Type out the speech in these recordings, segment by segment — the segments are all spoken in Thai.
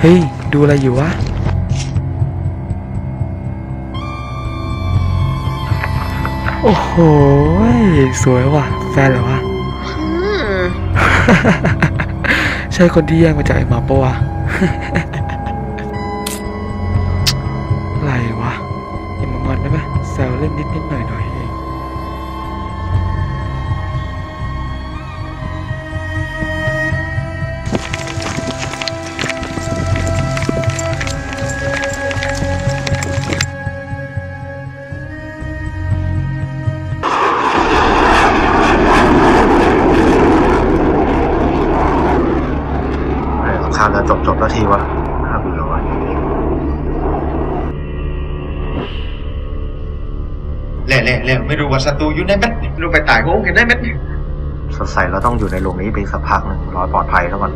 เฮ้ย ดูอะไรอยู่วะ โอ้โห สวยว่ะ แฟนเหรอวะ ใช่คนที่แย่งมาจากไอ้หมาปะวะอะไรวะอย่ามางอนได้ไหมแซวเล่นนิดนิดๆหน่อยหน่อย จะจบจบแล้วทีวะห้าปีแล้ววะแหล่แหล่แหล่ไม่รู้ว่าศัตรูอยู่ในแมทไม่รู้ไปตายโหงกันได้แมทสดใสเราต้องอยู่ในโรงนี้ไปสักพักหนึ่งรอให้ปลอดภัยแล้วก่อน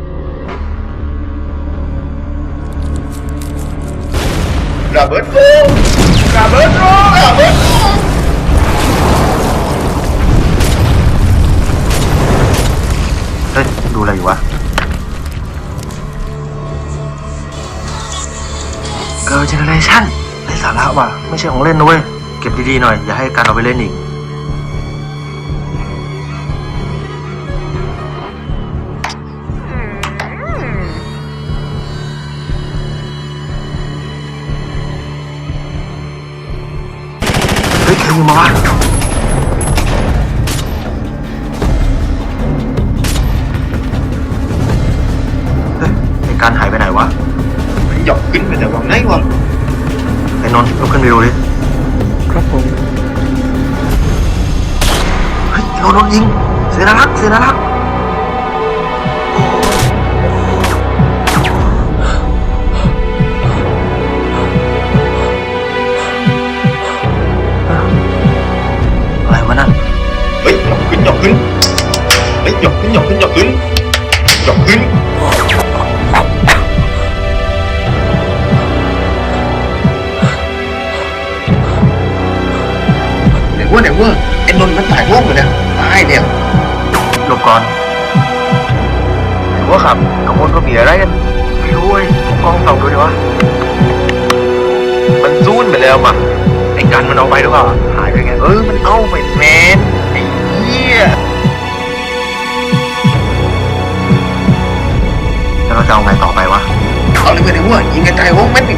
ระเบิดโกระเบิดโกระเบิดโกเฮ้ยดูอะไรอยู่วะ กิร์ลเจเนเรชั่นไร้สาระว่ะ ไม่ใช่ของเล่นนะเว้ย เก็บดีๆหน่อย อย่าให้การเอาไปเล่นอีก เฮ้ยใครยิงมาวะ หยอกขึ้นไปแต่ว่าไหนวะไอ้นนท์ลุกขึ้นไปดูดิครับผมเฮ้ยโดนโดนยิงเสียนารักษ์เสียนารักษ์อะไรวะนั่นเฮ้ยหยอกขึ้นหยอกขึ้นเฮ้ยหยอกขึ้นหยอกขึ้นหยอกขึ้นหยอกขึ้น วว่าเดี๋ยวว่าไอ้นนท์มันตายโหงเลยนะตายเดี๋ยวหลบก่อนหรือว่าขับขโมยก็มีอะไรกันไม่รู้เว้ยกล้องส่องดูดิวะมันซูนไปแล้วป่ะไอ้กันมันเอาไปหรือเปล่าหายไปไงเออมันเอาไปแมนไอ้เหี้ยแล้วเราจะเอาไงต่อไปวะเอาเลยเดี๋ยวว่ายิงกระจายโหงแมทนี่